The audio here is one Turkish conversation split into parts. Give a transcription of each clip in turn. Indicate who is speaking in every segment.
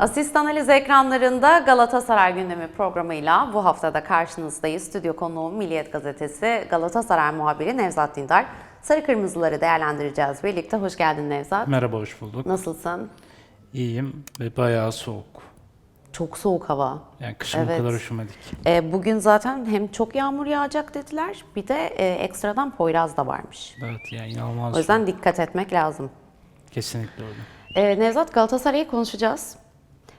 Speaker 1: Asist Analiz ekranlarında Galatasaray gündemi programıyla bu haftada karşınızdayız. Stüdyo konuğum Milliyet Gazetesi Galatasaray muhabiri Nevzat Dindar. Sarı Kırmızıları değerlendireceğiz birlikte. Hoş geldin Nevzat.
Speaker 2: Merhaba, hoş bulduk.
Speaker 1: Nasılsın?
Speaker 2: İyiyim ve bayağı soğuk.
Speaker 1: Çok soğuk hava.
Speaker 2: Yani kışın
Speaker 1: Evet.
Speaker 2: bu kadar üşümedik.
Speaker 1: Ee, bugün zaten hem çok yağmur yağacak dediler bir de e, ekstradan Poyraz da varmış.
Speaker 2: Evet yani inanılmaz
Speaker 1: O yüzden dikkat etmek lazım.
Speaker 2: soğuk. Kesinlikle öyle.
Speaker 1: Ee, Nevzat Galatasaray'ı konuşacağız.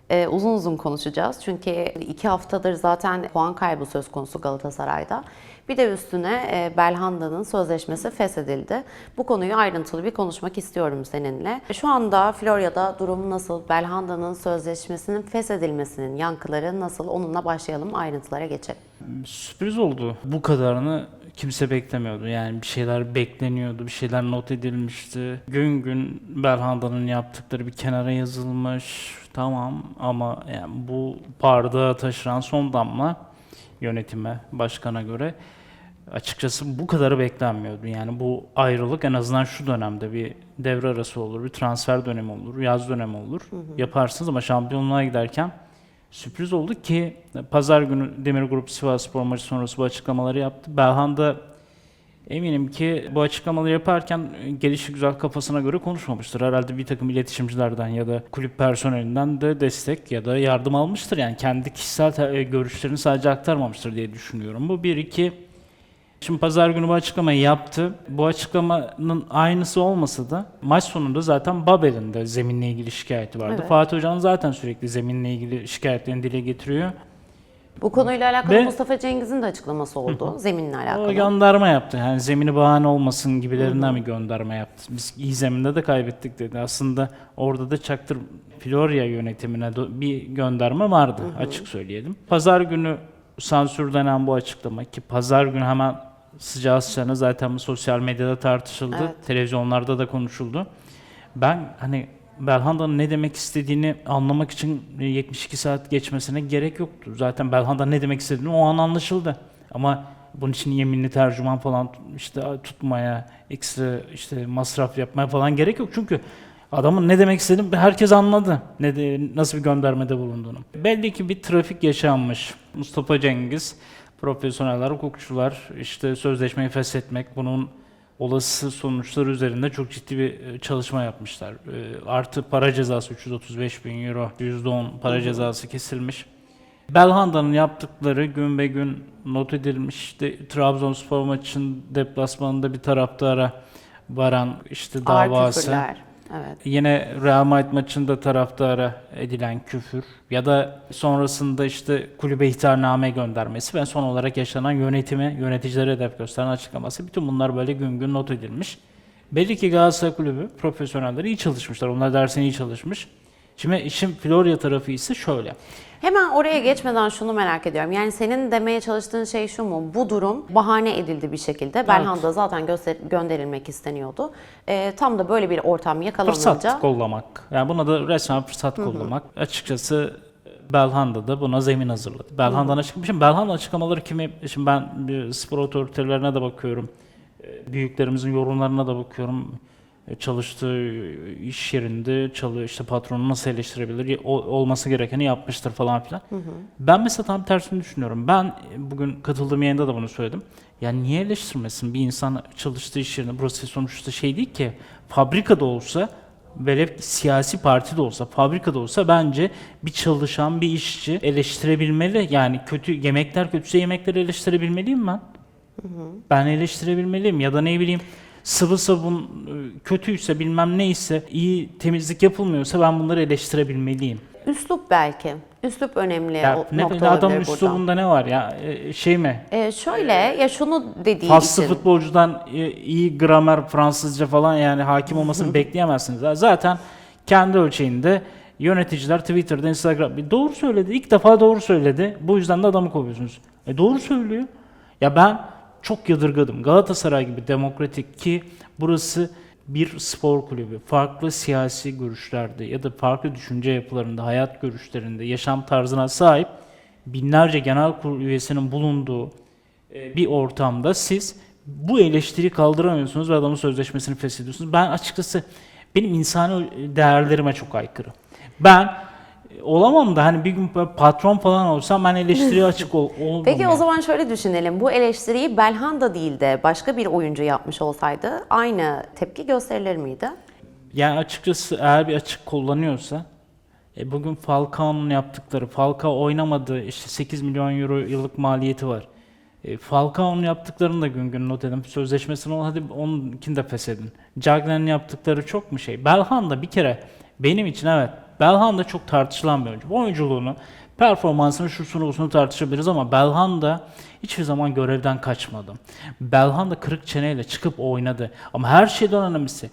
Speaker 1: Ee, uzun uzun konuşacağız. Çünkü iki haftadır zaten puan kaybı söz konusu Galatasaray'da. Bir de üstüne e, Belhanda'nın sözleşmesi feshedildi. Bu konuyu ayrıntılı bir konuşmak istiyorum seninle. Şu anda Florya'da durum nasıl? Belhanda'nın sözleşmesinin feshedilmesinin yankıları nasıl? Onunla başlayalım, ayrıntılara geçelim.
Speaker 2: Sürpriz oldu. Bu kadarını kimse beklemiyordu. Yani bir şeyler bekleniyordu, bir şeyler not edilmişti. Gün gün Belhanda'nın yaptıkları bir kenara yazılmış. Tamam ama yani bu bardağı taşıran son damla yönetime, başkana göre açıkçası bu kadarı beklenmiyordu. Yani bu ayrılık en azından şu dönemde bir devre arası olur, bir transfer dönemi olur, yaz dönemi olur. Yaparsınız ama şampiyonluğa giderken sürpriz oldu ki pazar günü Demir Grup Sivas Spor maçı sonrası bu açıklamaları yaptı. Belhanda eminim ki bu açıklamaları yaparken gelişi güzel kafasına göre konuşmamıştır. Herhalde bir takım iletişimcilerden ya da kulüp personelinden de destek ya da yardım almıştır. Yani kendi kişisel te- görüşlerini sadece aktarmamıştır diye düşünüyorum. Bu bir iki Şimdi pazar günü bu açıklamayı yaptı. Bu açıklamanın aynısı olmasa da maç sonunda zaten Babel'in de zeminle ilgili şikayeti vardı.
Speaker 1: Evet.
Speaker 2: Fatih Hoca'nın zaten sürekli zeminle ilgili şikayetlerini dile getiriyor.
Speaker 1: Bu konuyla alakalı
Speaker 2: Ve-
Speaker 1: Mustafa Cengiz'in de açıklaması oldu. Zeminle
Speaker 2: O
Speaker 1: alakalı.
Speaker 2: gönderme yaptı. Yani zemini bahane olmasın gibilerinden bir gönderme yaptı. Biz iyi zeminde de kaybettik dedi. Aslında orada da çaktır Florya yönetimine do- bir gönderme vardı açık söyleyelim. Pazar günü sansür denen bu açıklama ki pazar günü hemen sıcağı sıcağına zaten bu sosyal medyada tartışıldı.
Speaker 1: Evet.
Speaker 2: Televizyonlarda da konuşuldu. Ben hani Belhanda'nın ne demek istediğini anlamak için 72 saat geçmesine gerek yoktu. Zaten Belhanda ne demek istediğini o an anlaşıldı. Ama bunun için yeminli tercüman falan işte tutmaya, ekstra işte masraf yapmaya falan gerek yok. Çünkü adamın ne demek istediğini herkes anladı. Ne de, nasıl bir göndermede bulunduğunu. Belli ki bir trafik yaşanmış. Mustafa Cengiz, profesyoneller, hukukçular işte sözleşmeyi feshetmek, bunun olası sonuçları üzerinde çok ciddi bir e, çalışma yapmışlar. E, Artı para cezası 335 bin euro, %10 para cezası kesilmiş. Belhanda'nın yaptıkları gün be gün not edilmiş. İşte Trabzonspor maçının deplasmanında bir taraftara varan işte davası.
Speaker 1: küfürler. Evet.
Speaker 2: Yine Real Madrid maçında taraftara edilen küfür ya da sonrasında işte kulübe ihtarname göndermesi ve son olarak yaşanan yönetime, yöneticilere hedef gösteren açıklaması. Bütün bunlar böyle gün gün not edilmiş. Belli ki Galatasaray Kulübü profesyonelleri iyi çalışmışlar. Onlar dersine iyi çalışmış. Şimdi işin Florya tarafı ise şöyle.
Speaker 1: Hemen oraya geçmeden şunu merak ediyorum. Yani senin demeye çalıştığın şey şu mu? Bu durum bahane edildi bir şekilde. Belhanda zaten gönderilmek isteniyordu. Ee, tam da böyle bir ortam yakalanınca
Speaker 2: Fırsat kollamak. Yani buna da resmen fırsat kollamak. Açıkçası Belhanda da buna zemin hazırladı. Belhanda'nın açıklamış. Şimdi Belhanda açıklamaları kimi, şimdi ben spor otoritelerine de bakıyorum. E, Büyüklerimizin yorumlarına da bakıyorum. E, Çalıştığı iş yerinde çalı işte patronu nasıl eleştirebilir, o- olması gerekeni yapmıştır falan filan. Ben mesela tam tersini düşünüyorum. Ben e, bugün katıldığım yayında da bunu söyledim. Yani niye eleştirmesin bir insan çalıştığı iş yerinde burası sonuçta şey değil ki fabrikada olsa velev siyasi parti de olsa, fabrikada olsa bence bir çalışan, bir işçi eleştirebilmeli. Yani kötü yemekler kötüyse yemekleri eleştirebilmeliyim ben. Ben eleştirebilmeliyim ya da ne bileyim sıvı sabun e, kötüyse bilmem neyse iyi temizlik yapılmıyorsa ben bunları eleştirebilmeliyim.
Speaker 1: üslup belki. Üslup önemli
Speaker 2: Ya ne,
Speaker 1: nokta olabilir burada.
Speaker 2: üslubunda ne var ya E, şey mi?
Speaker 1: Ee, şöyle ya şunu dediği
Speaker 2: Faslı
Speaker 1: için.
Speaker 2: futbolcudan e, iyi gramer Fransızca falan yani hakim olmasını bekleyemezsiniz. Zaten kendi ölçeğinde yöneticiler Twitter'da, Instagram doğru söyledi. İlk defa doğru söyledi. Bu yüzden de adamı kovuyorsunuz. E doğru söylüyor. Ya ben çok yadırgadım. Galatasaray gibi demokratik ki burası bir spor kulübü. Farklı siyasi görüşlerde ya da farklı düşünce yapılarında, hayat görüşlerinde, yaşam tarzına sahip binlerce genel kurul üyesinin bulunduğu e, bir ortamda siz bu eleştiri kaldıramıyorsunuz ve adamın sözleşmesini feshediyorsunuz. Ben açıkçası benim insani değerlerime çok aykırı. Ben Olamam da hani bir gün patron falan olsam ben eleştiriye açık ol, olmam
Speaker 1: Peki o
Speaker 2: yani.
Speaker 1: zaman şöyle düşünelim. Bu eleştiriyi Belhanda değil de başka bir oyuncu yapmış olsaydı aynı tepki gösterilir miydi?
Speaker 2: Yani açıkçası eğer bir açık kullanıyorsa e bugün Falcao'nun yaptıkları, Falcao oynamadı işte 8 milyon euro yıllık maliyeti var. E, Falcao'nun yaptıklarını da gün gün not edin. Sözleşmesini ol, hadi onunkini de feshedin. Cagney'in yaptıkları çok mu şey? Belhanda bir kere benim için evet Belhanda çok tartışılan bir oyuncu. Bu oyunculuğunu, performansını, şusunu busunu tartışabiliriz ama Belhanda hiçbir zaman görevden kaçmadı. Belhanda kırık çeneyle çıkıp oynadı. Ama her şeyden önemlisi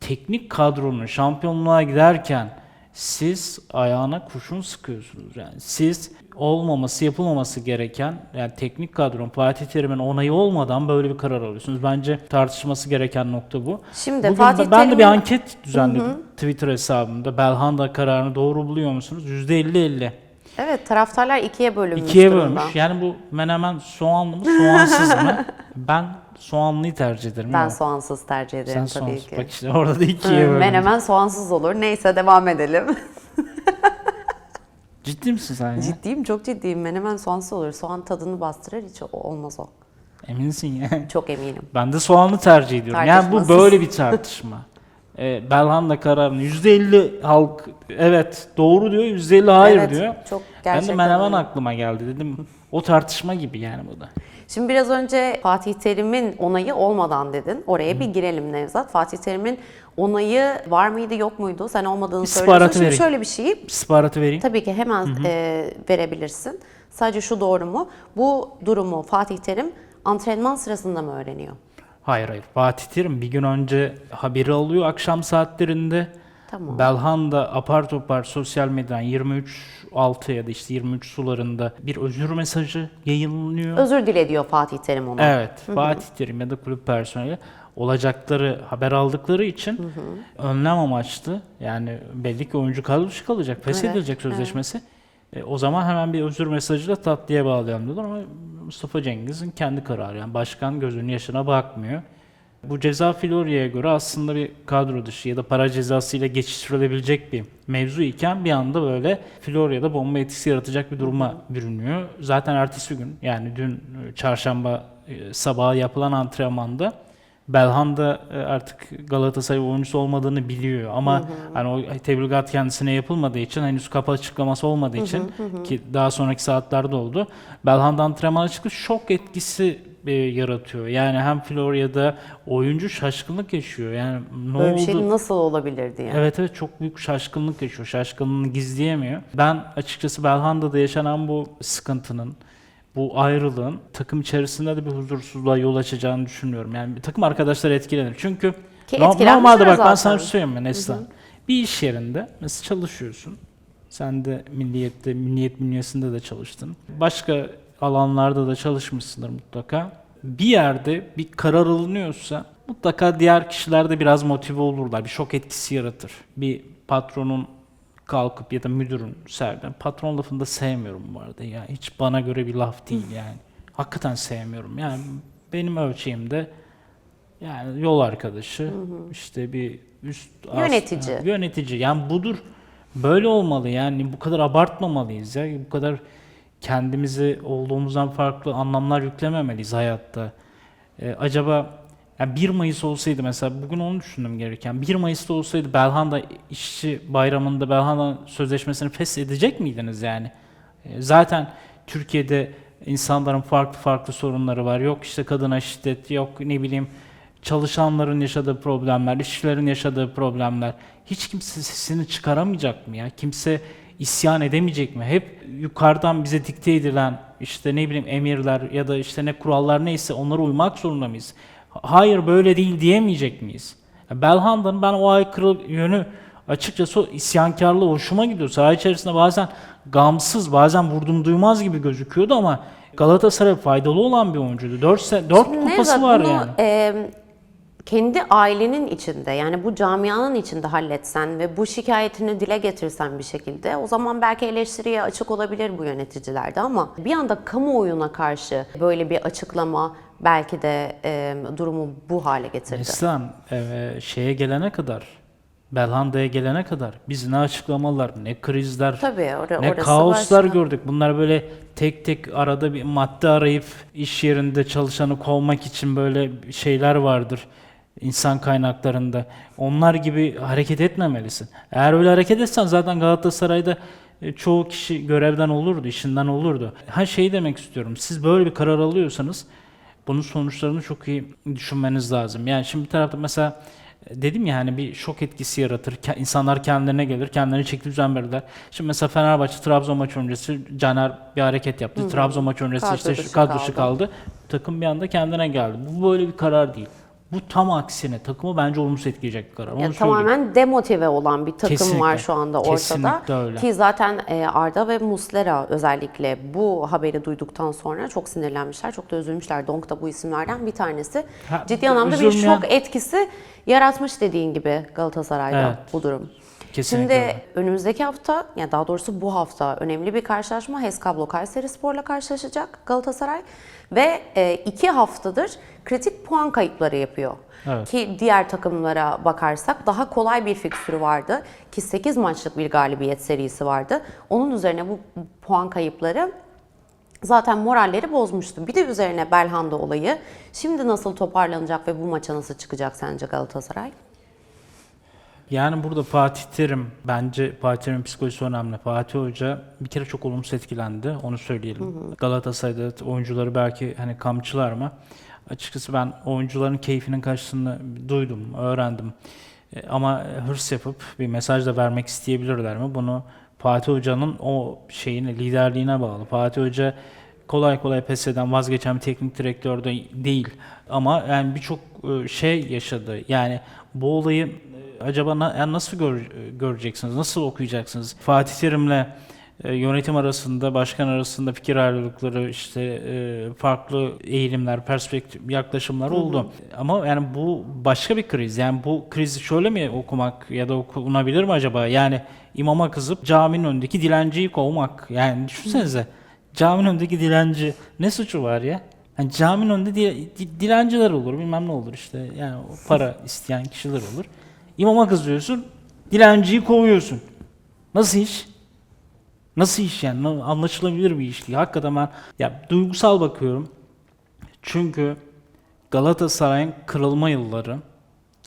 Speaker 2: teknik kadronun şampiyonluğa giderken siz ayağına kurşun sıkıyorsunuz. Yani siz olmaması, yapılmaması gereken yani teknik kadron Fatih Terim'in onayı olmadan böyle bir karar alıyorsunuz. Bence tartışması gereken nokta bu.
Speaker 1: Şimdi
Speaker 2: Bugün
Speaker 1: Fatih
Speaker 2: ben, de bir anket düzenledim Twitter hesabımda. Belhanda kararını doğru buluyor musunuz? %50-50.
Speaker 1: Evet taraftarlar ikiye bölünmüş
Speaker 2: İkiye
Speaker 1: durumda.
Speaker 2: bölmüş. Yani bu menemen soğanlı mı, soğansız mı? Ben soğanlıyı tercih ederim.
Speaker 1: Ben
Speaker 2: ama
Speaker 1: soğansız tercih
Speaker 2: sen
Speaker 1: ederim tabii
Speaker 2: soğansız.
Speaker 1: ki.
Speaker 2: Bak işte orada da ikiye bölünmüş.
Speaker 1: Menemen soğansız olur. Neyse devam edelim.
Speaker 2: Ciddi misin sen ya?
Speaker 1: ciddiyim çok ciddiyim. Menemen soğansız olur. Soğan tadını bastırır hiç o- olmaz o.
Speaker 2: Eminsin ya.
Speaker 1: Çok eminim.
Speaker 2: Ben de soğanlı tercih ediyorum. Yani bu
Speaker 1: Tartışmasız.
Speaker 2: böyle bir tartışma. Ee, Belhanda kararını %50 halk evet doğru diyor, %50 hayır
Speaker 1: Evet,
Speaker 2: diyor.
Speaker 1: çok
Speaker 2: ben de menemen
Speaker 1: öyle.
Speaker 2: aklıma geldi dedim. O tartışma gibi yani bu da.
Speaker 1: Şimdi biraz önce Fatih Terim'in onayı olmadan dedin. Oraya bir girelim Nevzat. Fatih Terim'in onayı var mıydı yok muydu? Sen olmadığını söylüyorsun. Şimdi
Speaker 2: vereyim.
Speaker 1: şöyle bir şey
Speaker 2: İstihbaratı vereyim.
Speaker 1: tabii ki hemen e, verebilirsin. Sadece şu doğru mu? Bu durumu Fatih Terim antrenman sırasında mı öğreniyor?
Speaker 2: Hayır hayır. Fatih Terim bir gün önce haberi alıyor akşam saatlerinde.
Speaker 1: Tamam.
Speaker 2: Belhanda apar topar sosyal medyadan 23 6 ya da işte 23 sularında bir özür mesajı yayınlanıyor.
Speaker 1: Özür dile diyor Fatih Terim ona.
Speaker 2: Evet, Fatih Terim ya da kulüp personeli olacakları haber aldıkları için önlem amaçlı yani belli ki oyuncu kadrosu kalacak, feshedilecek
Speaker 1: Evet,
Speaker 2: sözleşmesi. E, o zaman hemen bir özür mesajıyla tatlıya bağlayalım diyorlar ama Mustafa Cengiz'in kendi kararı yani başkan gözünün yaşına bakmıyor. Bu ceza Florya'ya göre aslında bir kadro dışı ya da para cezasıyla geçiştirilebilecek bir mevzu iken bir anda böyle Florya'da bomba etkisi yaratacak bir duruma bürünüyor. Zaten ertesi gün yani dün e, çarşamba e, sabahı yapılan antrenmanda Belhanda e, artık Galatasaray oyuncusu olmadığını biliyor ama hani o tebligat kendisine yapılmadığı için henüz kapı açıklaması olmadığı için ki daha sonraki saatlerde oldu. Belhanda antrenmana çıktı şok etkisi e, yaratıyor. Yani hem Florya'da oyuncu şaşkınlık yaşıyor. Yani ne
Speaker 1: Böyle
Speaker 2: oldu?
Speaker 1: bir şey nasıl olabilir diye.
Speaker 2: Evet evet çok büyük şaşkınlık yaşıyor. Şaşkınlığını gizleyemiyor. Ben açıkçası Belhanda'da yaşanan bu sıkıntının, bu ayrılığın takım içerisinde de bir huzursuzluğa yol açacağını düşünüyorum. Yani bir takım arkadaşlar etkilenir. Çünkü
Speaker 1: Ki
Speaker 2: normalde bak ben sana şey söyleyeyim mi Neslihan? Bir iş yerinde mesela çalışıyorsun. Sen de milliyette, milliyet bünyesinde de çalıştın. Başka alanlarda da çalışmışsındır mutlaka. Bir yerde bir karar alınıyorsa mutlaka diğer kişiler de biraz motive olurlar. Bir şok etkisi yaratır. Bir patronun kalkıp ya da müdürün Serdar. Patron lafını da sevmiyorum bu arada ya. Hiç bana göre bir laf değil yani. Hakikaten sevmiyorum. Yani benim ölçeğimde yani yol arkadaşı, işte bir üst
Speaker 1: Yönetici.
Speaker 2: Ha, yönetici. Yani budur. Böyle olmalı yani bu kadar abartmamalıyız ya. Bu kadar kendimizi olduğumuzdan farklı anlamlar yüklememeliyiz hayatta. Ee, acaba yani 1 Mayıs olsaydı mesela bugün onu düşündüm gereken. 1 Mayıs'ta olsaydı Belhanda işçi bayramında Belhanda sözleşmesini feshedecek miydiniz yani? Ee, zaten Türkiye'de insanların farklı farklı sorunları var. Yok işte kadına şiddet, yok ne bileyim çalışanların yaşadığı problemler, işçilerin yaşadığı problemler. Hiç kimse sesini çıkaramayacak mı ya? Kimse isyan edemeyecek mi? Hep yukarıdan bize dikte edilen işte ne bileyim emirler ya da işte ne kurallar neyse onlara uymak zorunda mıyız? Hayır böyle değil diyemeyecek miyiz? Belhanda'nın ben o aykırı yönü açıkçası o isyankarlığı hoşuma gidiyor. Saha içerisinde bazen gamsız, bazen vurdum duymaz gibi gözüküyordu ama Galatasaray faydalı olan bir oyuncuydu. 4 4 kupası
Speaker 1: Nevzat,
Speaker 2: var
Speaker 1: bunu,
Speaker 2: yani.
Speaker 1: e, kendi ailenin içinde yani bu camianın içinde halletsen ve bu şikayetini dile getirsen bir şekilde o zaman belki eleştiriye açık olabilir bu yöneticilerde ama bir anda kamuoyuna karşı böyle bir açıklama belki de e, durumu bu hale getirdi.
Speaker 2: Neslihan e, şeye gelene kadar Belhanda'ya gelene kadar biz ne açıklamalar, ne krizler,
Speaker 1: Tabii or-
Speaker 2: ne kaoslar
Speaker 1: başka.
Speaker 2: gördük. Bunlar böyle tek tek arada bir madde arayıp iş yerinde çalışanı kovmak için böyle şeyler vardır insan kaynaklarında. Onlar gibi hareket etmemelisin. Eğer öyle hareket etsen zaten Galatasaray'da e, çoğu kişi görevden olurdu, işinden olurdu. Ha şey demek istiyorum. Siz böyle bir karar alıyorsanız bunun sonuçlarını çok iyi düşünmeniz lazım. Yani şimdi bir tarafta mesela e, dedim ya hani bir şok etkisi yaratır. İnsanlar kendilerine gelir, kendilerine çeki düzen verirler. Şimdi mesela Fenerbahçe Trabzon maçı öncesi Caner bir hareket yaptı. Trabzon maçı öncesi
Speaker 1: Kadro
Speaker 2: işte
Speaker 1: dışı
Speaker 2: kadro dışı
Speaker 1: kaldı.
Speaker 2: kaldı. Takım bir anda kendine geldi. Bu böyle bir karar değil. Bu tam aksine takımı bence olumsuz etkileyecek bir karar. Onu
Speaker 1: Ya
Speaker 2: söyleyeyim.
Speaker 1: tamamen demotive olan bir takım
Speaker 2: Kesinlikle.
Speaker 1: var şu anda ortada.
Speaker 2: Kesinlikle öyle.
Speaker 1: Ki zaten e, Arda ve Muslera özellikle bu haberi duyduktan sonra çok sinirlenmişler, çok da üzülmüşler. Donk da bu isimlerden bir tanesi.
Speaker 2: Ha,
Speaker 1: Ciddi anlamda bir şok etkisi yaratmış dediğin gibi Galatasaray'da
Speaker 2: Evet.
Speaker 1: bu durum.
Speaker 2: Kesinlikle
Speaker 1: Şimdi
Speaker 2: öyle.
Speaker 1: önümüzdeki hafta, yani daha doğrusu bu hafta önemli bir karşılaşma. Heskablo Kayserispor'la karşılaşacak Galatasaray ve e, iki haftadır kritik puan kayıpları yapıyor.
Speaker 2: Evet.
Speaker 1: Ki diğer takımlara bakarsak daha kolay bir fikstürü vardı ki 8 maçlık bir galibiyet serisi vardı. Onun üzerine bu puan kayıpları zaten moralleri bozmuştu. Bir de üzerine Belhanda olayı. Şimdi nasıl toparlanacak ve bu maça nasıl çıkacak sence Galatasaray?
Speaker 2: Yani burada Fatih Terim, bence Fatih Terim'in psikolojisi önemli. Fatih Hoca bir kere çok olumsuz etkilendi, onu söyleyelim. Galatasaray'da oyuncuları belki hani kamçılar mı? Açıkçası ben oyuncuların keyfinin kaçtığını duydum, öğrendim. E, Ama hırs yapıp bir mesaj da vermek isteyebilirler mi? Bunu Fatih Hoca'nın o şeyine, liderliğine bağlı. Fatih Hoca kolay kolay pes eden, vazgeçen bir teknik direktör de değil. Ama yani birçok e, şey yaşadı. Yani bu olayı acaba na- yani nasıl gör- göreceksiniz, nasıl okuyacaksınız? Fatih Terim'le e, yönetim arasında, başkan arasında fikir ayrılıkları, işte e, farklı eğilimler, perspektif, yaklaşımlar oldu. Ama yani bu başka bir kriz. Yani bu krizi şöyle mi okumak ya da okunabilir mi acaba? Yani imama kızıp caminin önündeki dilenciyi kovmak. Yani düşünsenize. Caminin önündeki dilenci ne suçu var ya? Yani caminin önünde di- di- dilenciler olur, bilmem ne olur işte. Yani para isteyen kişiler olur. İmama kızıyorsun, dilenciyi kovuyorsun. Nasıl iş? Nasıl iş yani? Anlaşılabilir bir iş değil. Hakikaten ben ya duygusal bakıyorum. Çünkü Galatasaray'ın kırılma yılları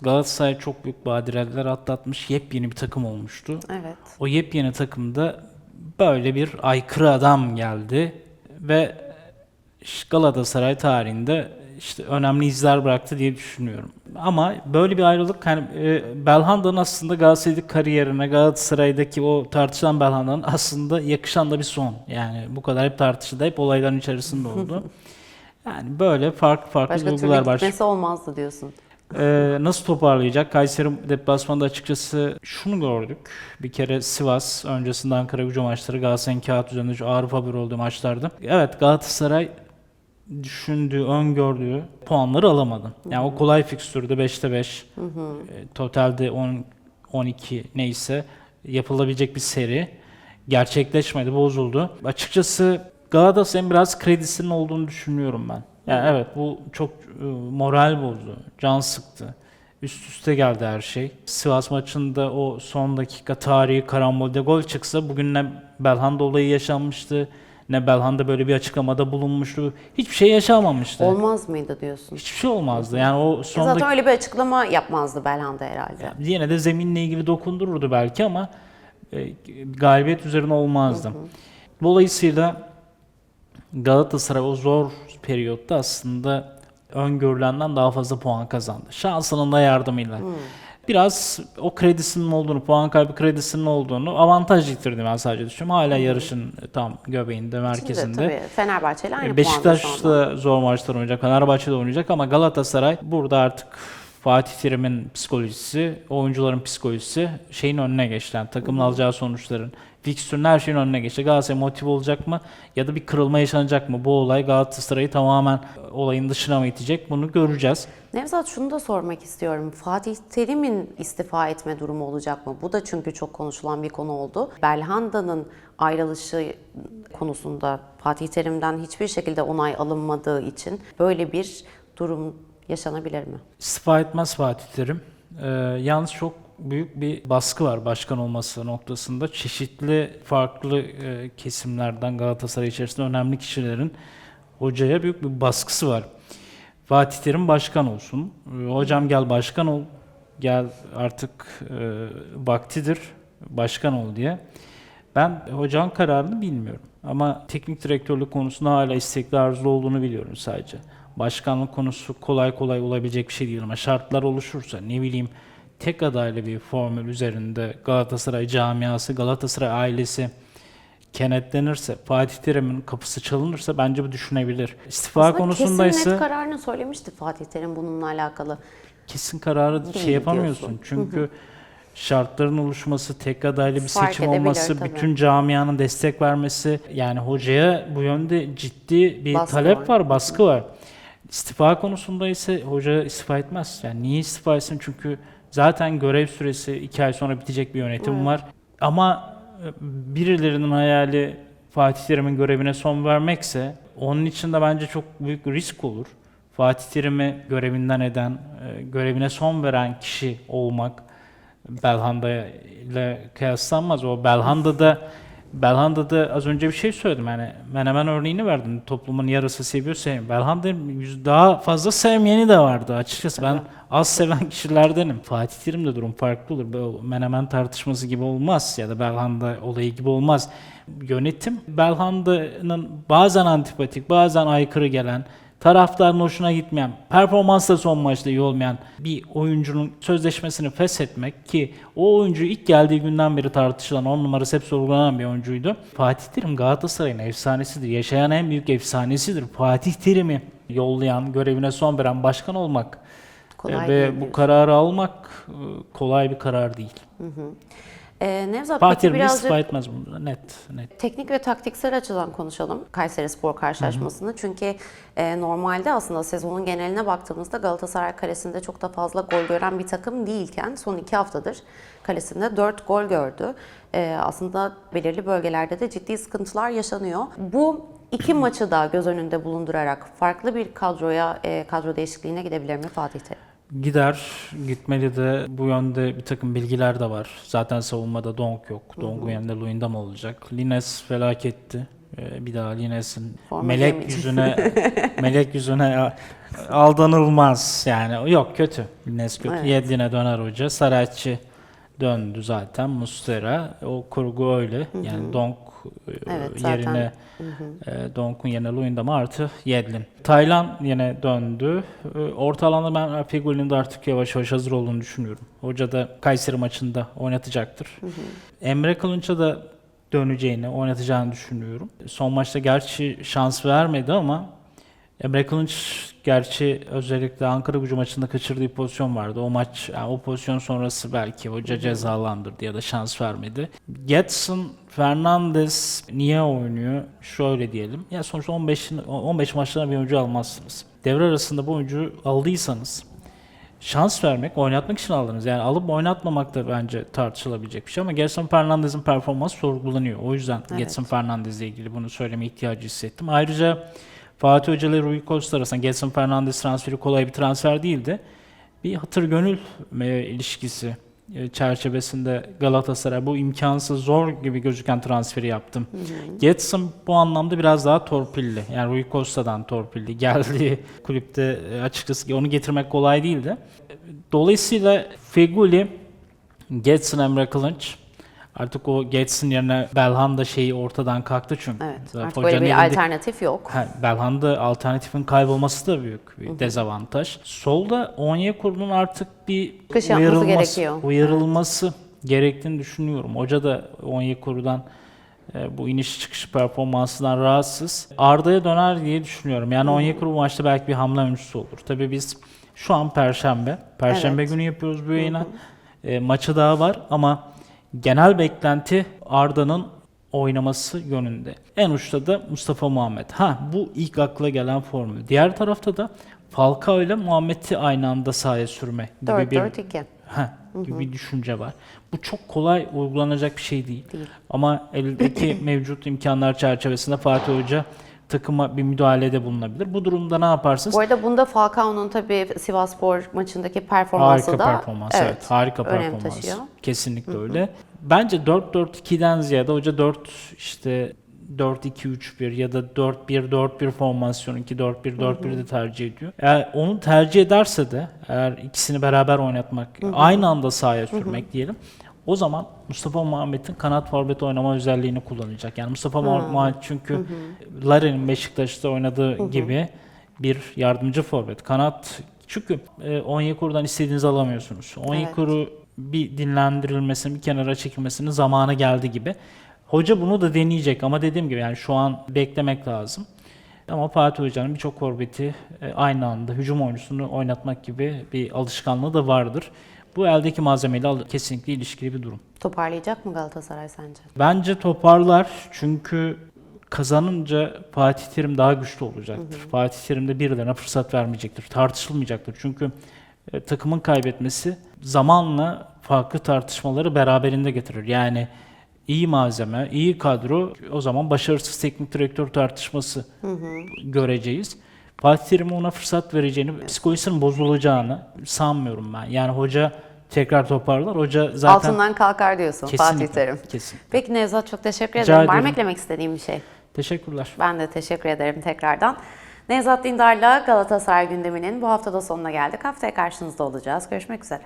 Speaker 2: Galatasaray çok büyük badireler atlatmış, yepyeni bir takım olmuştu.
Speaker 1: Evet.
Speaker 2: O yepyeni takımda böyle bir aykırı adam geldi ve Galatasaray tarihinde işte önemli izler bıraktı diye düşünüyorum. Ama böyle bir ayrılık hani e, Belhanda'nın aslında Galatasaray'daki kariyerine, Galatasaray'daki o tartışılan Belhanda'nın aslında yakışan da bir son. Yani bu kadar hep tartışıldı, hep olayların içerisinde oldu. Yani böyle farklı farklı
Speaker 1: Başka türlü
Speaker 2: duygular var.
Speaker 1: gitmesi olmazdı diyorsun.
Speaker 2: Ee, nasıl toparlayacak? Kayseri deplasmanda açıkçası şunu gördük. Bir kere Sivas, öncesinde Ankara gücü maçları Galatasaray'ın kağıt üzerinde ağır favori olduğu maçlardı. Evet Galatasaray düşündüğü, öngördüğü puanları alamadı. Yani o kolay fikstürde 5'te 5, e, totalde 10, 12 neyse yapılabilecek bir seri gerçekleşmedi, bozuldu. Açıkçası Galatasaray'ın biraz kredisinin olduğunu düşünüyorum ben. Yani evet bu çok e, moral bozdu, can sıktı. Üst üste geldi her şey. Sivas maçında o son dakika tarihi karambolde gol çıksa bugün ne Belhanda olayı yaşanmıştı, ne Belhanda böyle bir açıklamada bulunmuştu. Hiçbir şey yaşanmamıştı.
Speaker 1: Olmaz mıydı diyorsun?
Speaker 2: Hiçbir şey olmazdı. Yani o son
Speaker 1: Zaten
Speaker 2: dakika
Speaker 1: öyle bir açıklama yapmazdı Belhanda herhalde.
Speaker 2: yine de zeminle ilgili dokundururdu belki ama e, galibiyet üzerine olmazdı. Dolayısıyla Galatasaray o zor periyotta aslında öngörülenden daha fazla puan kazandı. Şansının da yardımıyla. Biraz o kredisinin olduğunu, puan kaybı kredisinin olduğunu avantaj getirdi ben sadece düşünüyorum. Hala yarışın tam göbeğinde,
Speaker 1: Şimdi
Speaker 2: merkezinde.
Speaker 1: tabii Fenerbahçe ile aynı
Speaker 2: Beşiktaş da zor maçlar oynayacak, Fenerbahçe de oynayacak ama Galatasaray burada artık Fatih Terim'in psikolojisi, oyuncuların psikolojisi şeyin önüne geçti. Yani takımın alacağı sonuçların, fikstürün her şeyin önüne geçti. Galatasaray motive olacak mı ya da bir kırılma yaşanacak mı? Bu olay Galatasaray'ı tamamen olayın dışına mı itecek? Bunu göreceğiz.
Speaker 1: Nevzat şunu da sormak istiyorum. Fatih Terim'in istifa etme durumu olacak mı? Bu da çünkü çok konuşulan bir konu oldu. Belhanda'nın ayrılışı konusunda Fatih Terim'den hiçbir şekilde onay alınmadığı için böyle bir durum yaşanabilir mi?
Speaker 2: İstifa etmez Fatih Terim. Ee, yalnız çok büyük bir baskı var başkan olması noktasında. Çeşitli farklı e, kesimlerden Galatasaray içerisinde önemli kişilerin hocaya büyük bir baskısı var. Fatih Terim başkan olsun. E, Hocam gel başkan ol. Gel artık e, vaktidir başkan ol diye. Ben hocanın kararını bilmiyorum. Ama teknik direktörlük konusunda hala istekli arzulu olduğunu biliyorum sadece. Başkanlık konusu kolay kolay olabilecek bir şey değil ama şartlar oluşursa ne bileyim tek adaylı bir formül üzerinde Galatasaray camiası, Galatasaray ailesi kenetlenirse, Fatih Terim'in kapısı çalınırsa bence bu düşünebilir. İstifa
Speaker 1: Aslında
Speaker 2: konusunda
Speaker 1: kesin
Speaker 2: ise
Speaker 1: net kararını söylemişti Fatih Terim bununla alakalı.
Speaker 2: kesin kararı
Speaker 1: Değil
Speaker 2: şey yapamıyorsun.
Speaker 1: diyorsun.
Speaker 2: Çünkü şartların oluşması, tek adaylı bir
Speaker 1: Fark
Speaker 2: seçim olması,
Speaker 1: tabii.
Speaker 2: bütün camianın destek vermesi, yani hocaya bu yönde ciddi bir
Speaker 1: Baskı
Speaker 2: talep
Speaker 1: var.
Speaker 2: var, baskı var. İstifa konusunda ise hoca istifa etmez. Yani niye istifa etsin? Çünkü zaten görev süresi iki ay sonra bitecek bir yönetim var. Ama e, birilerinin hayali Fatih Terim'in görevine son vermekse onun için de bence çok büyük risk olur. Fatih Terim'i görevinden eden, e, görevine son veren kişi olmak Belhanda ile kıyaslanmaz. O Belhanda'da Belhanda'da az önce bir şey söyledim yani menemen örneğini verdim. Toplumun yarısı seviyor sevmiyor. Belhanda'nın yüz- daha fazla sevmeyeni de vardı açıkçası. Ben az seven kişilerdenim. Fatih Terim'de durum farklı olur. Böyle menemen tartışması gibi olmaz ya da Belhanda olayı gibi olmaz. Yönetim Belhanda'nın bazen antipatik, bazen aykırı gelen, taraftarın hoşuna gitmeyen, performans da son maçta iyi olmayan bir oyuncunun sözleşmesini feshetmek ki o oyuncu ilk geldiği günden beri tartışılan, on numarası hep sorgulanan bir oyuncuydu. Fatih Terim Galatasaray'ın efsanesidir. Yaşayan en büyük efsanesidir. Fatih Terim'i yollayan, görevine son veren başkan olmak
Speaker 1: Kolay
Speaker 2: e, ve bu kararı almak e, kolay bir karar değil.
Speaker 1: Ee, Nevzat
Speaker 2: Fatih
Speaker 1: birazcık
Speaker 2: istifa etmez bunda. Net, net.
Speaker 1: teknik ve taktiksel açıdan konuşalım Kayseri Spor karşılaşmasını. Çünkü e, normalde aslında sezonun geneline baktığımızda Galatasaray kalesinde çok da fazla gol gören bir takım değilken son iki haftadır kalesinde 4 gol gördü. E, aslında belirli bölgelerde de ciddi sıkıntılar yaşanıyor. Bu iki maçı da göz önünde bulundurarak farklı bir kadroya, e, kadro değişikliğine gidebilir mi Fatih Terim?
Speaker 2: Gider, gitmeli de bu yönde bir takım bilgiler de var. Zaten savunmada Donk yok. Donk'un yanında Luyendam olacak. Lines felaketti. Ee, bir daha Lines'in
Speaker 1: Forma
Speaker 2: melek yüzüne melek yüzüne aldanılmaz yani. Yok kötü. Lines kötü.
Speaker 1: Evet.
Speaker 2: Yedlin'e döner hoca. Sarayçı döndü zaten. Mustera. O kurgu öyle. Yani Donk e,
Speaker 1: Evet, zaten.
Speaker 2: yerine e, Donk'un yerine Luyendam artı Yedlin. Taylan yine döndü. E, Orta alanda ben Figulin'in de artık yavaş yavaş hazır olduğunu düşünüyorum. Hoca da Kayseri maçında oynatacaktır. Emre Kılınç'a da döneceğini, oynatacağını düşünüyorum. Son maçta gerçi şans vermedi ama Emre Kılınç gerçi özellikle Ankara gücü maçında kaçırdığı pozisyon vardı. O maç, yani o pozisyon sonrası belki hoca cezalandırdı ya da şans vermedi. Getson, Fernandes niye oynuyor? Şöyle diyelim. Ya sonuçta 15 15 maçlarına bir oyuncu almazsınız. Devre arasında bu oyuncu aldıysanız şans vermek, oynatmak için aldınız. Yani alıp oynatmamak da bence tartışılabilecek bir şey ama Gelson Fernandez'in performansı sorgulanıyor. O yüzden
Speaker 1: Evet.
Speaker 2: Getson Fernandez'le ilgili bunu söyleme ihtiyacı hissettim. Ayrıca Fatih Hoca ile Rui Costa arasında Gelson Fernandez transferi kolay bir transfer değildi. Bir hatır gönül e, ilişkisi e, çerçevesinde Galatasaray bu imkansız zor gibi gözüken transferi yaptım. Getson bu anlamda biraz daha torpilli. Yani Rui Costa'dan torpilli. Geldiği kulüpte e, açıkçası onu getirmek kolay değildi. Dolayısıyla Feguli, Getson, Emre Kılınç artık o Getson yerine Belhanda şeyi ortadan kalktı çünkü.
Speaker 1: Evet.
Speaker 2: Zaten
Speaker 1: Artık böyle bir
Speaker 2: elinde-
Speaker 1: alternatif yok.
Speaker 2: Ha, Belhanda alternatifin kaybolması da büyük bir dezavantaj. Solda Onyekuru'nun artık bir
Speaker 1: yapması
Speaker 2: uyarılması, uyarılması gerektiğini düşünüyorum. Hoca da Onyekuru'dan e, bu iniş çıkış performansından rahatsız. Arda'ya döner diye düşünüyorum. Yani Onyekuru bu maçta belki bir hamle öncüsü olur. Tabii biz şu an Perşembe. Perşembe
Speaker 1: Evet.
Speaker 2: günü yapıyoruz bu yayını. E, maçı daha var ama genel beklenti Arda'nın oynaması yönünde. En uçta da Mustafa Muhammed. Ha bu ilk akla gelen formül. Diğer tarafta da Falcao ile Muhammed'i aynı anda sahaya sürme gibi bir
Speaker 1: 4-4-2.
Speaker 2: ha, gibi bir düşünce var. Bu çok kolay uygulanacak bir şey değil.
Speaker 1: Değil.
Speaker 2: Ama eldeki mevcut imkanlar çerçevesinde Fatih Hoca takıma bir müdahalede bulunabilir. Bu durumda ne yaparsınız?
Speaker 1: Bu arada bunda Falcao'nun tabii Sivasspor maçındaki performansı
Speaker 2: Harika
Speaker 1: da
Speaker 2: performans. Evet, harika
Speaker 1: önem
Speaker 2: performans.
Speaker 1: taşıyor.
Speaker 2: Kesinlikle öyle. Bence 4-4-2'den ziyade hoca 4 işte 4-2-3-1 ya da 4-1-4-1 formasyonu 2-4-1-4-1 de tercih ediyor. Eğer onu tercih ederse de eğer ikisini beraber oynatmak, aynı anda sahaya sürmek diyelim. O zaman Mustafa Muhammed'in kanat forvet oynama özelliğini kullanacak. Yani Mustafa Muhammed çünkü Larin'in Beşiktaş'ta oynadığı gibi bir yardımcı forvet. Kanat çünkü e, Onyekuru'dan istediğinizi alamıyorsunuz. Onyekuru bir dinlendirilmesinin, bir kenara çekilmesinin zamanı geldi gibi. Hoca bunu da deneyecek ama dediğim gibi yani şu an beklemek lazım. Ama Fatih Hoca'nın birçok forveti e, aynı anda hücum oyuncusunu oynatmak gibi bir alışkanlığı da vardır. Bu eldeki malzemeyle al- kesinlikle ilişkili bir durum.
Speaker 1: Toparlayacak mı Galatasaray sence?
Speaker 2: Bence toparlar çünkü kazanınca Fatih Terim daha güçlü olacaktır. Fatih Terim de birilerine fırsat vermeyecektir. Tartışılmayacaktır. Çünkü e, takımın kaybetmesi zamanla farklı tartışmaları beraberinde getirir. Yani iyi malzeme, iyi kadro o zaman başarısız teknik direktör tartışması göreceğiz. Fatih Terim'in ona fırsat vereceğini, psikolojisinin bozulacağını sanmıyorum ben. Yani hoca tekrar toparlar. Hoca zaten
Speaker 1: Altından kalkar diyorsun
Speaker 2: kesinlikle,
Speaker 1: Fatih Terim.
Speaker 2: kesin.
Speaker 1: Peki Nevzat çok teşekkür
Speaker 2: Rica
Speaker 1: ederim. Var mı
Speaker 2: ederim.
Speaker 1: eklemek istediğim bir şey?
Speaker 2: Teşekkürler.
Speaker 1: Ben de teşekkür ederim tekrardan. Nevzat Dindar'la Galatasaray gündeminin bu haftada sonuna geldik. Haftaya karşınızda olacağız. Görüşmek üzere.